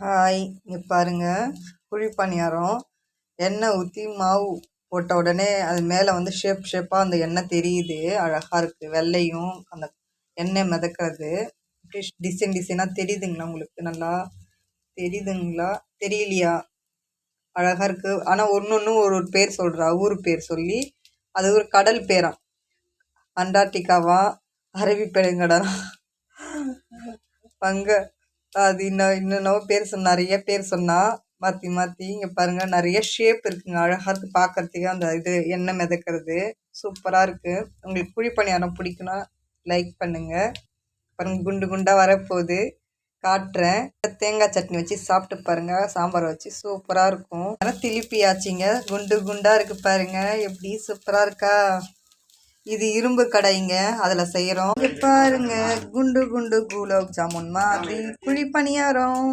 Hi இங்கே பாருங்க. குழி பணியாரம் எண்ணெய் ஊற்றி மாவு போட்ட உடனே அது மேலே வந்து ஷேப் ஷேப்பாக அந்த எண்ணெய் தெரியுது. அழகாக இருக்குது வெள்ளையும் அந்த எண்ணெய் மிதக்கிறது. டிசைன் டிசைனாக தெரியுதுங்களா உங்களுக்கு? நல்லா தெரியுதுங்களா? தெரியலையா? அழகாக இருக்குது ஆனால் ஒன்று ஒன்று ஒரு ஒரு பேர் சொல்கிறா ஊர் பேர் சொல்லி. அது ஒரு கடல் பேராம் அண்டார்டிகாவா அரபி பெருங்கடலாம் பங்க அது இன்னும் இன்னென்னவோ பேர் சொன்ன நிறைய பேர் சொன்னா மாற்றி மாற்றி இங்கே பாருங்கள் நிறைய ஷேப் இருக்குங்க. அழகாக இருக்குது அந்த இது எண்ணெய் மிதக்கிறது. சூப்பராக இருக்குது உங்களுக்கு குழி பணியாரம் பிடிக்குன்னா லைக் பண்ணுங்கள் பாருங்க குண்டு குண்டாக வரப்போகுது. காட்டுறேன். தேங்காய் சட்னி வச்சு சாப்பிட்டு பாருங்க. சாம்பார் வச்சு சூப்பராக இருக்கும். ஆனால் திருப்பி ஆச்சுங்க குண்டு குண்டாக இருக்குது பாருங்க. எப்படி சூப்பராக இருக்கா? இது இரும்பு கடைங்க அதில் செய்கிறோம் பாருங்க குண்டு குண்டு குலோப் ஜாமுன் மாதிரி குழி பணியாரம்